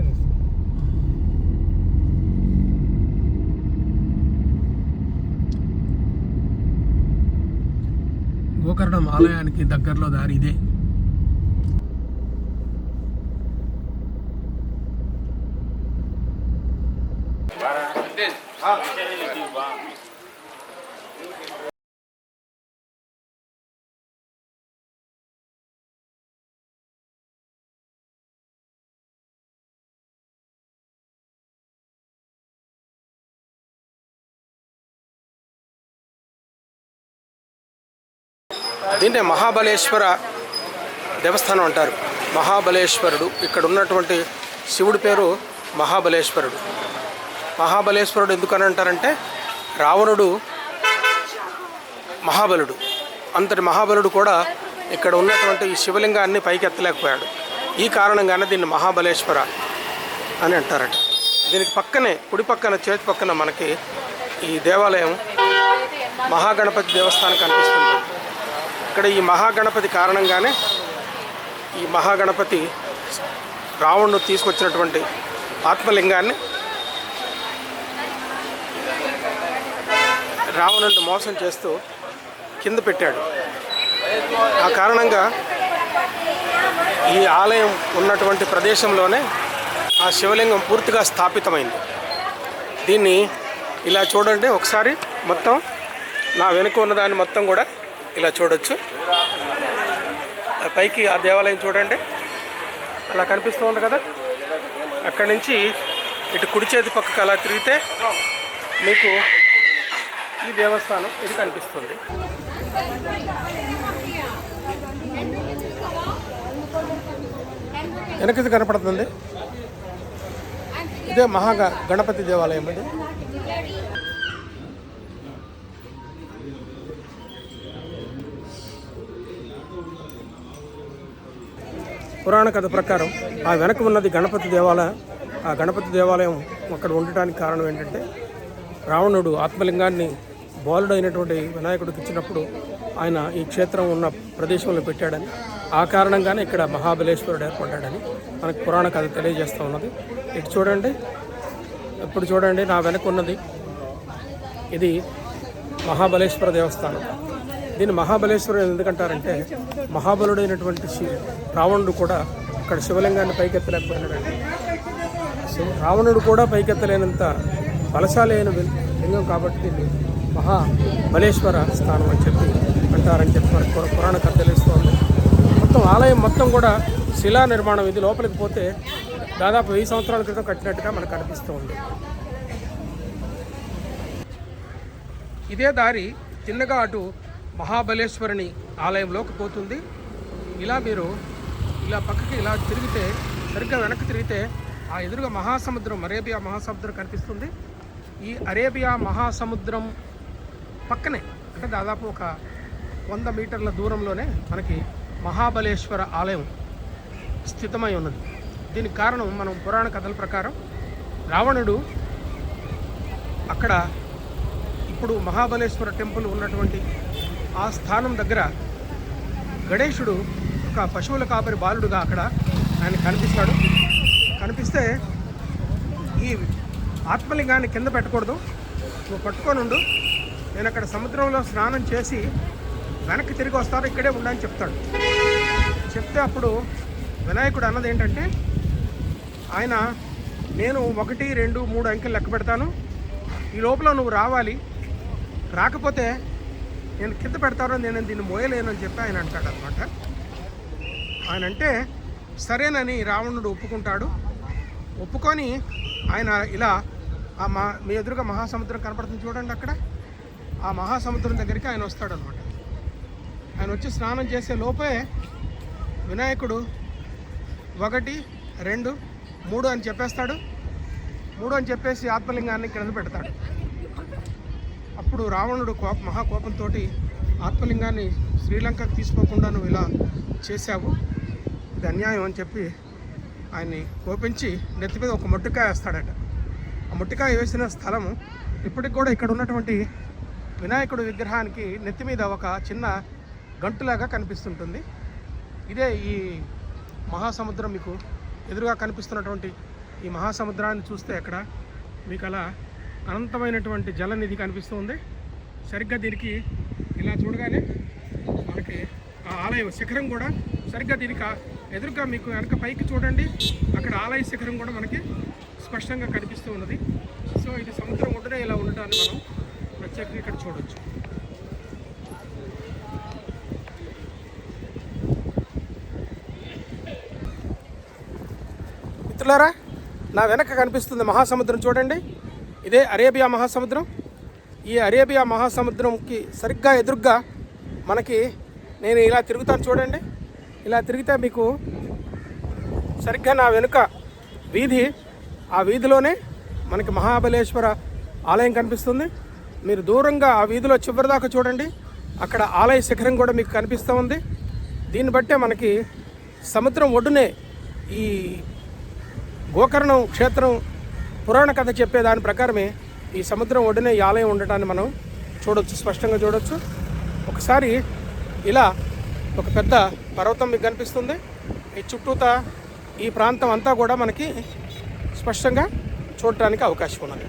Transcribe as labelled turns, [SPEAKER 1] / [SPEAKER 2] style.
[SPEAKER 1] veririz. Gokarna ఆలయానికి దగ్గరలో దారి ఇదే. అంటే దీన్నే మహాబలేశ్వర దేవస్థానం అంటారు. మహాబలేశ్వరుడు ఇక్కడ ఉన్నటువంటి శివుడి పేరు మహాబలేశ్వరుడు. మహాబలేశ్వరుడు ఎందుకని అంటారంటే రావణుడు మహాబలుడు. అంతటి మహాబలుడు కూడా ఇక్కడ ఉన్నటువంటి ఈ శివలింగాన్ని పైకి ఎత్తలేకపోయాడు ఈ కారణంగానే దీన్ని మహాబలేశ్వర అని అంటారట. దీనికి పక్కనే కుడి పక్కన చేతి పక్కన మనకి ఈ దేవాలయం మహాగణపతి దేవస్థానం కనిపిస్తుంది. ఇక్కడ ఈ మహాగణపతి కారణంగానే ఈ మహాగణపతి రావణుడు తీసుకొచ్చినటువంటి ఆత్మలింగాన్ని రావణుడిని మోసం చేస్తూ కింద పెట్టాడు. ఆ కారణంగా ఈ ఆలయం ఉన్నటువంటి ప్రదేశంలోనే ఆ శివలింగం పూర్తిగా స్థాపితమైంది. దీన్ని ఇలా చూడండి ఒకసారి మొత్తం నా వెనుక ఉన్నదాన్ని మొత్తం కూడా ఇలా చూడొచ్చు. ఆ పైకి ఆ దేవాలయం చూడండి. అలా కనిపిస్తూ ఉంది కదా? అక్కడి నుంచి ఇటు కుడి చేతి పక్కకు అలా తిరిగితే మీకు ఈ దేవస్థానం ఇది కనిపిస్తుంది. వెనకది కనపడుతుంది. ఇదే మహా గణపతి దేవాలయం ఇది. పురాణ కథ ప్రకారం ఆ వెనక ఉన్నది గణపతి దేవాలయం. ఆ గణపతి దేవాలయం అక్కడ ఉండటానికి కారణం ఏంటంటే రావణుడు ఆత్మలింగాన్ని బాలుడైనటువంటి వినాయకుడికి ఇచ్చినప్పుడు ఆయన ఈ క్షేత్రం ఉన్న ప్రదేశంలో పెట్టాడని ఆ కారణంగానే ఇక్కడ మహాబలేశ్వరుడు ఏర్పడ్డాడని మనకు పురాణ కథ తెలియజేస్తూ ఉన్నది. ఇటు చూడండి ఇప్పుడు చూడండి నా వెనక ఉన్నది. ఇది మహాబలేశ్వర దేవస్థానం. దీన్ని మహాబలేశ్వరుడు ఎందుకంటారంటే మహాబలుడైనటువంటి శి- రావణుడు కూడా ఇక్కడ శివలింగాన్ని పైకెత్తలేకపోయినాడు సో రావణుడు కూడా పైకెత్తలేనంత బలశాలి అయిన లింగం కాబట్టి దీన్ని మహా బలేశ్వర స్థానం అని చెప్పి అంటారని చెప్పి మనకు పురాణ కథ మొత్తం ఆలయం మొత్తం కూడా శిలా నిర్మాణం ఇది లోపలికి పోతే దాదాపు వెయ్యి సంవత్సరాల క్రితం కట్టినట్టుగా మనకు అనిపిస్తూ ఉంది ఇదే దారి చిన్నగా అటు మహాబలేశ్వరుని ఆలయంలోకి పోతుంది. ఇలా మీరు ఇలా పక్కకి ఇలా తిరిగితే సరిగ్గా వెనక్కి తిరిగితే ఆ ఎదురుగా మహాసముద్రం అరేబియా మహాసముద్రం కనిపిస్తుంది. ఈ అరేబియా మహాసముద్రం పక్కనే అంటే దాదాపు ఒక వంద మీటర్ల దూరంలోనే మనకి మహాబలేశ్వర ఆలయం స్థితమై ఉన్నది. దీనికి కారణం మనం పురాణ కథల ప్రకారం రావణుడు అక్కడ ఇప్పుడు మహాబలేశ్వర టెంపుల్ ఉన్నటువంటి ఆ స్థానం దగ్గర గణేశుడు ఒక పశువుల కాపరి బాలుడుగా అక్కడ ఆయన కనిపిస్తాడు. కనిపిస్తే ఈ ఆత్మలింగాన్ని కింద పెట్టకూడదు. నువ్వు పట్టుకొని ఉండు. నేను అక్కడ సముద్రంలో స్నానం చేసి వెనక్కి తిరిగి వస్తాను. ఇక్కడే ఉండని చెప్తాడు. చెప్తే అప్పుడు వినాయకుడు అన్నది ఏంటంటే ఆయన నేను ఒకటి రెండు మూడు అంకెలు లెక్క పెడతాను. ఈ లోపల నువ్వు రావాలి. రాకపోతే నేను కింద పెడతారో నేను దీన్ని మోయలేనని చెప్పి ఆయన అంటాడు అనమాట ఆయన అంటే సరేనని రావణుడు ఒప్పుకుంటాడు. ఒప్పుకొని ఆయన ఇలా ఆ మా మీ ఎదురుగా మహాసముద్రం కనపడుతుంది చూడండి అక్కడ. ఆ మహాసముద్రం దగ్గరికి ఆయన వస్తాడు అనమాట ఆయన వచ్చి స్నానం చేసే లోపే వినాయకుడు ఒకటి రెండు మూడు అని చెప్పేస్తాడు. మూడు అని చెప్పేసి ఆత్మలింగాన్ని కింద పెడతాడు. అప్పుడు రావణుడు కోప మహాకోపంతో ఆత్మలింగాన్ని శ్రీలంకకు తీసుకోకుండా నువ్వు ఇలా చేశావు. ఇది అన్యాయం అని చెప్పి ఆయన్ని కోపించి నెత్తి మీద ఒక మొట్టికాయ వేస్తాడట. ఆ మొట్టికాయ వేసిన స్థలము ఇప్పటికి కూడా ఇక్కడ ఉన్నటువంటి వినాయకుడి విగ్రహానికి నెత్తి మీద ఒక చిన్న గంటులాగా కనిపిస్తుంటుంది. ఇదే ఈ మహాసముద్రం మీకు ఎదురుగా కనిపిస్తున్నటువంటి ఈ మహాసముద్రాన్ని చూస్తే అక్కడ మీకు అలా అనంతమైనటువంటి జలనిధి కనిపిస్తుంది. సరిగ్గా దీనికి ఇలా చూడగానే మనకి ఆ ఆలయ శిఖరం కూడా సరిగ్గా దీనికి ఎదురుగా మీకు వెనక పైకి చూడండి. అక్కడ ఆలయ శిఖరం కూడా మనకి స్పష్టంగా కనిపిస్తూ ఉన్నది. సో ఇది సముద్రం ఒడ్డునే ఇలా ఉండటాన్ని మనం ప్రత్యేకంగా ఇక్కడ చూడవచ్చు మిత్రులారా నా వెనక కనిపిస్తుంది మహాసముద్రం చూడండి. ఇదే అరేబియా మహాసముద్రం. ఈ అరేబియా మహాసముద్రంకి సరిగ్గా ఎదురుగ్గా మనకి నేను ఇలా తిరుగుతాను చూడండి. ఇలా తిరిగితే మీకు సరిగ్గా నా వెనుక వీధి ఆ వీధిలోనే మనకి మహాబలేశ్వర ఆలయం కనిపిస్తుంది. మీరు దూరంగా ఆ వీధిలో చివరి దాకా చూడండి. అక్కడ ఆలయ శిఖరం కూడా మీకు కనిపిస్తూ ఉంది. దీన్ని బట్టే మనకి సముద్రం ఒడ్డునే ఈ గోకర్ణం క్షేత్రం పురాణ కథ చెప్పే దాని ప్రకారమే ఈ సముద్రం ఒడ్డునే ఈ ఆలయం ఉండటాన్ని మనం చూడొచ్చు స్పష్టంగా చూడొచ్చు. ఒకసారి ఇలా ఒక పెద్ద పర్వతం మీకు కనిపిస్తుంది. ఈ చుట్టూతా ఈ ప్రాంతం అంతా కూడా మనకి స్పష్టంగా చూడటానికి అవకాశం ఉన్నది.